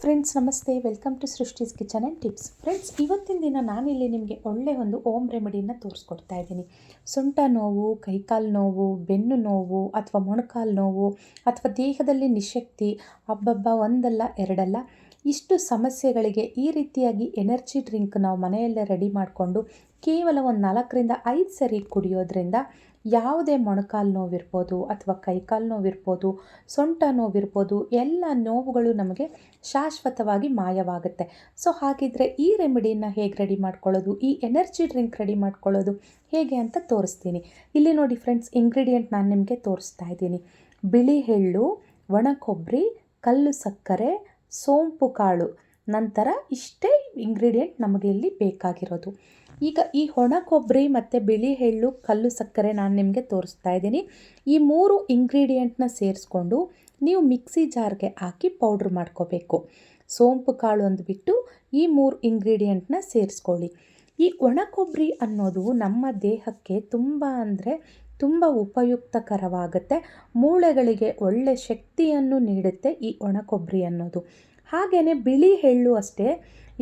Friends ನಮಸ್ತೆ. Welcome to ಸೃಷ್ಟಿಸ್ kitchen and tips friends ಇವತ್ತಿನ ದಿನ ನಾನಿಲ್ಲಿ ನಿಮಗೆ ಒಳ್ಳೆ ಒಂದು ಓಮ್ ರೆಮಿಡಿನ ತೋರಿಸ್ಕೊಡ್ತಾ ಇದ್ದೀನಿ. ಸೊಂಟ ನೋವು, ಕೈಕಾಲು ನೋವು, ಬೆನ್ನು ನೋವು, ಅಥವಾ ಮೊಣಕಾಲು ನೋವು, ಅಥವಾ ದೇಹದಲ್ಲಿ ನಿಶಕ್ತಿ, ಹಬ್ಬಬ್ಬ ಒಂದಲ್ಲ, ಎರಡಲ್ಲ, ಇಷ್ಟು ಸಮಸ್ಯೆಗಳಿಗೆ ಈ ರೀತಿಯಾಗಿ ಎನರ್ಜಿ ಡ್ರಿಂಕ್ ನಾವು ಮನೆಯಲ್ಲೇ ರೆಡಿ ಮಾಡಿಕೊಂಡು ಕೇವಲ ಒಂದು ನಾಲ್ಕರಿಂದ ಐದು ಸರಿ ಕುಡಿಯೋದ್ರಿಂದ ಯಾವುದೇ ಮೊಣಕಾಲು ನೋವಿರ್ಬೋದು ಅಥವಾ ಕೈಕಾಲು ನೋವಿರ್ಬೋದು, ಸೊಂಟ ನೋವಿರ್ಬೋದು, ಎಲ್ಲ ನೋವುಗಳು ನಮಗೆ ಶಾಶ್ವತವಾಗಿ ಮಾಯವಾಗುತ್ತೆ. ಸೊ ಹಾಗಿದ್ರೆ ಈ ರೆಮಿಡಿನ ಹೇಗೆ ರೆಡಿ ಮಾಡ್ಕೊಳ್ಳೋದು? ಈ ಎನರ್ಜಿ ಡ್ರಿಂಕ್ ರೆಡಿ ಮಾಡ್ಕೊಳ್ಳೋದು ಹೇಗೆ ಅಂತ ತೋರಿಸ್ತೀನಿ. ಇಲ್ಲಿ ನೋಡಿ ಫ್ರೆಂಡ್ಸ್ ಇಂಗ್ರೀಡಿಯೆಂಟ್ ನಾನು ನಿಮಗೆ ತೋರಿಸ್ತಾ ಇದ್ದೀನಿ. ಬಿಳಿ ಎಳ್ಳು, ಒಣ ಕೊಬ್ಬರಿ ಕಲ್ಲು ಸಕ್ಕರೆ, ಸೋಂಪು ಕಾಳು. ನಂತರ ಇಷ್ಟೇ ಇಂಗ್ರೀಡಿಯೆಂಟ್ ನಮಗೆ ಇಲ್ಲಿ ಬೇಕಾಗಿರೋದು. ಈಗ ಈ ಒಣ ಕೊಬ್ಬರಿ ಮತ್ತು ಬಿಳಿ ಎಳ್ಳು, ಕಲ್ಲು ಸಕ್ಕರೆ ನಾನು ನಿಮಗೆ ತೋರಿಸ್ತಾ ಇದ್ದೀನಿ. ಈ ಮೂರು ಇಂಗ್ರೀಡಿಯೆಂಟ್ನ ಸೇರಿಸ್ಕೊಂಡು ನೀವು ಮಿಕ್ಸಿ ಜಾರ್ಗೆ ಹಾಕಿ ಪೌಡ್ರ್ ಮಾಡ್ಕೋಬೇಕು. ಸೋಂಪು ಕಾಳು ಅಂದ್ಬಿಟ್ಟು ಈ ಮೂರು ಇಂಗ್ರೀಡಿಯೆಂಟ್ನ ಸೇರಿಸ್ಕೊಳ್ಳಿ. ಈ ಒಣ ಕೊಬ್ಬರಿ ಅನ್ನೋದು ನಮ್ಮ ದೇಹಕ್ಕೆ ತುಂಬ ಅಂದರೆ ತುಂಬ ಉಪಯುಕ್ತಕರವಾಗುತ್ತೆ. ಮೂಳೆಗಳಿಗೆ ಒಳ್ಳೆ ಶಕ್ತಿಯನ್ನು ನೀಡುತ್ತೆ ಈ ಒಣ ಕೊಬ್ಬರಿ ಅನ್ನೋದು. ಹಾಗೆಯೇ ಬಿಳಿ ಎಳ್ಳು ಅಷ್ಟೇ.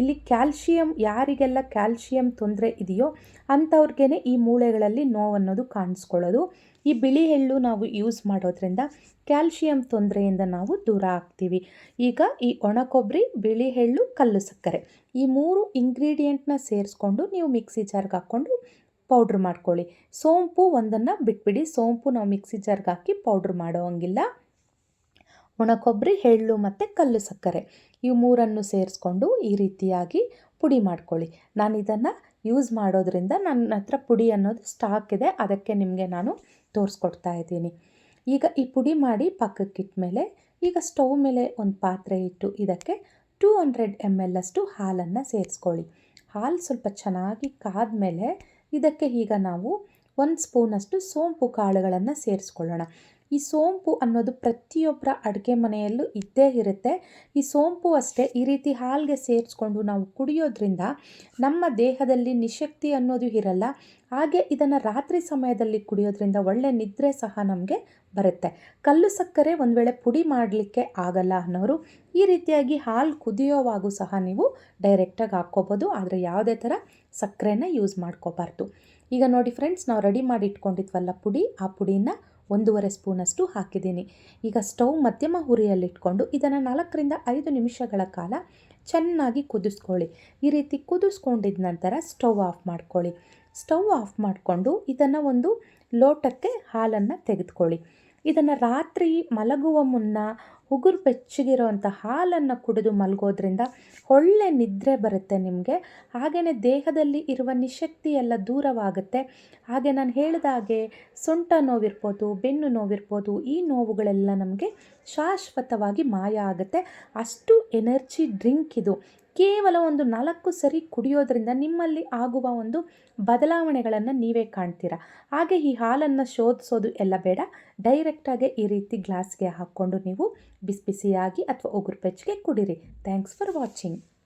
ಇಲ್ಲಿ ಕ್ಯಾಲ್ಶಿಯಂ ಯಾರಿಗೆಲ್ಲ ಕ್ಯಾಲ್ಶಿಯಂ ತೊಂದರೆ ಇದೆಯೋ ಅಂಥವ್ರಿಗೇ ಈ ಮೂಳೆಗಳಲ್ಲಿ ನೋವನ್ನೋದು ಕಾಣಿಸ್ಕೊಳ್ಳೋದು. ಈ ಬಿಳಿ ಎಳ್ಳು ನಾವು ಯೂಸ್ ಮಾಡೋದ್ರಿಂದ ಕ್ಯಾಲ್ಶಿಯಂ ತೊಂದರೆಯಿಂದ ನಾವು ದೂರ ಆಗ್ತೀವಿ. ಈಗ ಈ ಒಣ ಕೊಬ್ಬರಿ ಬಿಳಿ ಎಳ್ಳು, ಕಲ್ಲು ಸಕ್ಕರೆ ಈ ಮೂರು ಇಂಗ್ರೀಡಿಯೆಂಟ್ನ ಸೇರಿಸ್ಕೊಂಡು ನೀವು ಮಿಕ್ಸಿ ಜಾರ್ಗೆ ಹಾಕ್ಕೊಂಡು ಪೌಡ್ರ್ ಮಾಡ್ಕೊಳ್ಳಿ. ಸೋಂಪು ಒಂದನ್ನು ಬಿಟ್ಬಿಡಿ. ಸೋಂಪು ನಾವು ಮಿಕ್ಸಿ ಜಾರ್ಗೆ ಹಾಕಿ ಪೌಡ್ರ್ ಮಾಡೋ ಹಂಗಿಲ್ಲ. ಒಣ ಕೊಬ್ಬರಿ ಎಳ್ಳು ಮತ್ತು ಕಲ್ಲು ಸಕ್ಕರೆ. ಇವು ಮೂರನ್ನು ಸೇರಿಸ್ಕೊಂಡು ಈ ರೀತಿಯಾಗಿ ಪುಡಿ ಮಾಡ್ಕೊಳ್ಳಿ. ನಾನು ಇದನ್ನು ಯೂಸ್ ಮಾಡೋದ್ರಿಂದ ನನ್ನ ಹತ್ರ ಪುಡಿ ಅನ್ನೋದು ಸ್ಟಾಕ್ ಇದೆ. ಅದಕ್ಕೆ ನಿಮಗೆ ನಾನು ತೋರಿಸ್ಕೊಡ್ತಾ ಇದ್ದೀನಿ. ಈಗ ಈ ಪುಡಿ ಮಾಡಿ ಪಕ್ಕಕ್ಕಿಟ್ಟ ಈಗ ಸ್ಟವ್ ಮೇಲೆ ಒಂದು ಪಾತ್ರೆ ಇಟ್ಟು ಇದಕ್ಕೆ ಟೂ ಹಂಡ್ರೆಡ್ ಎಂ ಎಲ್ ಅಷ್ಟು ಹಾಲನ್ನು ಸೇರಿಸ್ಕೊಳ್ಳಿ. ಹಾಲು ಸ್ವಲ್ಪ ಚೆನ್ನಾಗಿ ಕಾದ ಮೇಲೆ ಇದಕ್ಕೆ ಈಗ ನಾವು ಒಂದು ಸ್ಪೂನಷ್ಟು ಸೋಂಪು ಕಾಳುಗಳನ್ನು ಸೇರಿಸ್ಕೊಳ್ಳೋಣ. ಈ ಸೋಂಪು ಅನ್ನೋದು ಪ್ರತಿಯೊಬ್ಬರ ಅಡುಗೆ ಮನೆಯಲ್ಲೂ ಇದ್ದೇ ಇರುತ್ತೆ. ಈ ಸೋಂಪು ಅಷ್ಟೇ ಈ ರೀತಿ ಹಾಲಿಗೆ ಸೇರಿಸ್ಕೊಂಡು ನಾವು ಕುಡಿಯೋದ್ರಿಂದ ನಮ್ಮ ದೇಹದಲ್ಲಿ ನಿಶಕ್ತಿ ಅನ್ನೋದು ಇರಲ್ಲ. ಹಾಗೆ ಇದನ್ನು ರಾತ್ರಿ ಸಮಯದಲ್ಲಿ ಕುಡಿಯೋದ್ರಿಂದ ಒಳ್ಳೆ ನಿದ್ರೆ ಸಹ ನಮಗೆ ಬರುತ್ತೆ. ಕಲ್ಲು ಸಕ್ಕರೆ ಒಂದು ವೇಳೆ ಪುಡಿ ಮಾಡಲಿಕ್ಕೆ ಆಗಲ್ಲ ಅನ್ನೋರು ಈ ರೀತಿಯಾಗಿ ಹಾಲು ಕುದಿಯೋವಾಗೂ ಸಹ ನೀವು ಡೈರೆಕ್ಟಾಗಿ ಹಾಕ್ಕೋಬೋದು. ಆದರೆ ಯಾವುದೇ ಥರ ಸಕ್ಕರೆನ ಯೂಸ್ ಮಾಡ್ಕೋಬಾರ್ದು. ಈಗ ನೋಡಿ ಫ್ರೆಂಡ್ಸ್ ನಾವು ರೆಡಿ ಮಾಡಿ ಇಟ್ಕೊಂಡಿದ್ವಲ್ಲ ಪುಡಿ. ಆ ಪುಡಿನ ಒಂದೂವರೆ ಸ್ಪೂನಷ್ಟು ಹಾಕಿದ್ದೀನಿ. ಈಗ ಸ್ಟವ್ ಮಧ್ಯಮ ಹುರಿಯಲ್ಲಿಟ್ಕೊಂಡು ಇದನ್ನು ನಾಲ್ಕರಿಂದ ಐದು ನಿಮಿಷಗಳ ಕಾಲ ಚೆನ್ನಾಗಿ ಕುದಿಸ್ಕೊಳ್ಳಿ. ಈ ರೀತಿ ಕುದಿಸ್ಕೊಂಡಿದ ನಂತರ ಸ್ಟವ್ ಆಫ್ ಮಾಡ್ಕೊಳ್ಳಿ. ಸ್ಟವ್ ಆಫ್ ಮಾಡಿಕೊಂಡು ಇದನ್ನು ಒಂದು ಲೋಟಕ್ಕೆ ಹಾಲನ್ನು ತೆಗೆದುಕೊಳ್ಳಿ. ಇದನ್ನು ರಾತ್ರಿ ಮಲಗುವ ಮುನ್ನ ಉಗುರು ಬೆಚ್ಚಗಿರೋವಂಥ ಹಾಲನ್ನು ಕುಡಿದು ಮಲಗೋದ್ರಿಂದ ಒಳ್ಳೆ ನಿದ್ರೆ ಬರುತ್ತೆ ನಿಮಗೆ. ಹಾಗೆಯೇ ದೇಹದಲ್ಲಿ ಇರುವ ನಿಶಕ್ತಿ ಎಲ್ಲ ದೂರವಾಗುತ್ತೆ. ಹಾಗೆ ನಾನು ಹೇಳಿದ ಹಾಗೆ ಸೊಂಟ ನೋವಿರ್ಬೋದು, ಬೆನ್ನು ನೋವಿರ್ಬೋದು, ಈ ನೋವುಗಳೆಲ್ಲ ನಮಗೆ ಶಾಶ್ವತವಾಗಿ ಮಾಯ ಆಗುತ್ತೆ. ಅಷ್ಟು ಎನರ್ಜಿ ಡ್ರಿಂಕ್ ಇದು ಕೇವಲ ಒಂದು ನಾಲ್ಕು ಸರಿ ಕುಡಿಯೋದ್ರಿಂದ ನಿಮ್ಮಲ್ಲಿ ಆಗುವ ಒಂದು ಬದಲಾವಣೆಗಳನ್ನು ನೀವೇ ಕಾಣ್ತೀರಾ? ಹಾಗೆ ಈ ಹಾಲನ್ನು ಶೋಧಿಸೋದು ಎಲ್ಲ ಬೇಡ. ಡೈರೆಕ್ಟಾಗೆ ಈ ರೀತಿ ಗ್ಲಾಸ್ಗೆ ಹಾಕ್ಕೊಂಡು ನೀವು ಬಿಸಿ ಬಿಸಿಯಾಗಿ ಅಥವಾ ಉಗುರು ಪೆಚ್ಚಿಗೆ ಕುಡೀರಿ. Thanks for watching